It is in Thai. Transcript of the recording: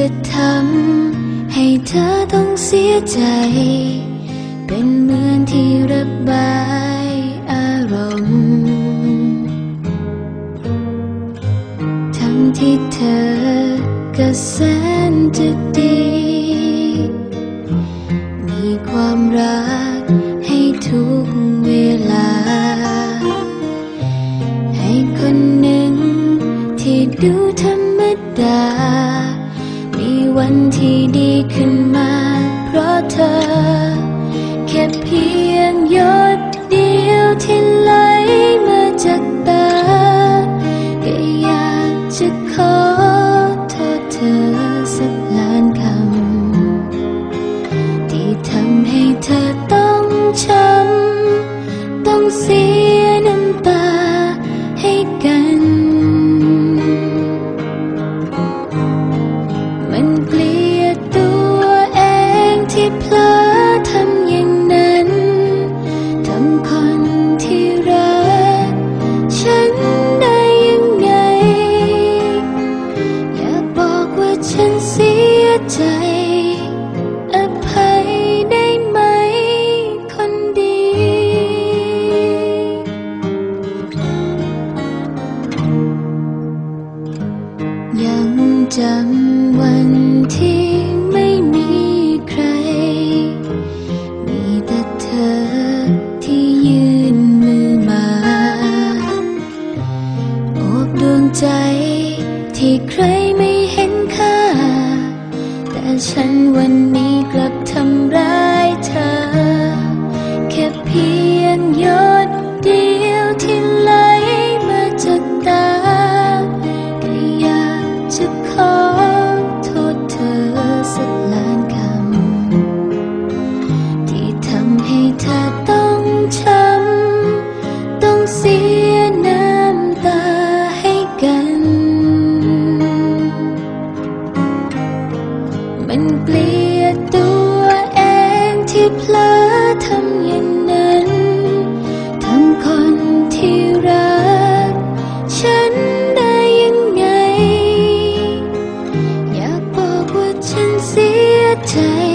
จะทำให้เธอต้องเสียใจ เป็นเหมือนที่ระบายอารมณ์ทั้งที่เธอก็แสนจะดี มีความรักให้ทุกเวลา ให้คนหนึ่งที่ดูเธอ ที่ดีขึ้นมา เพราะเธอ แค่เพียงหยดเดียวที่ เพลอทำอย่างนั้นทำคนที่รัก ฉันได้ยังไง อย่าบอกว่าฉันเสียใจ อภัยได้ไหมคนดี ยังจำวันที่ ใครไม่เห็นค่า แต่ฉันวันนี้กลับทำร้ายเธอ แค่เพียง Time.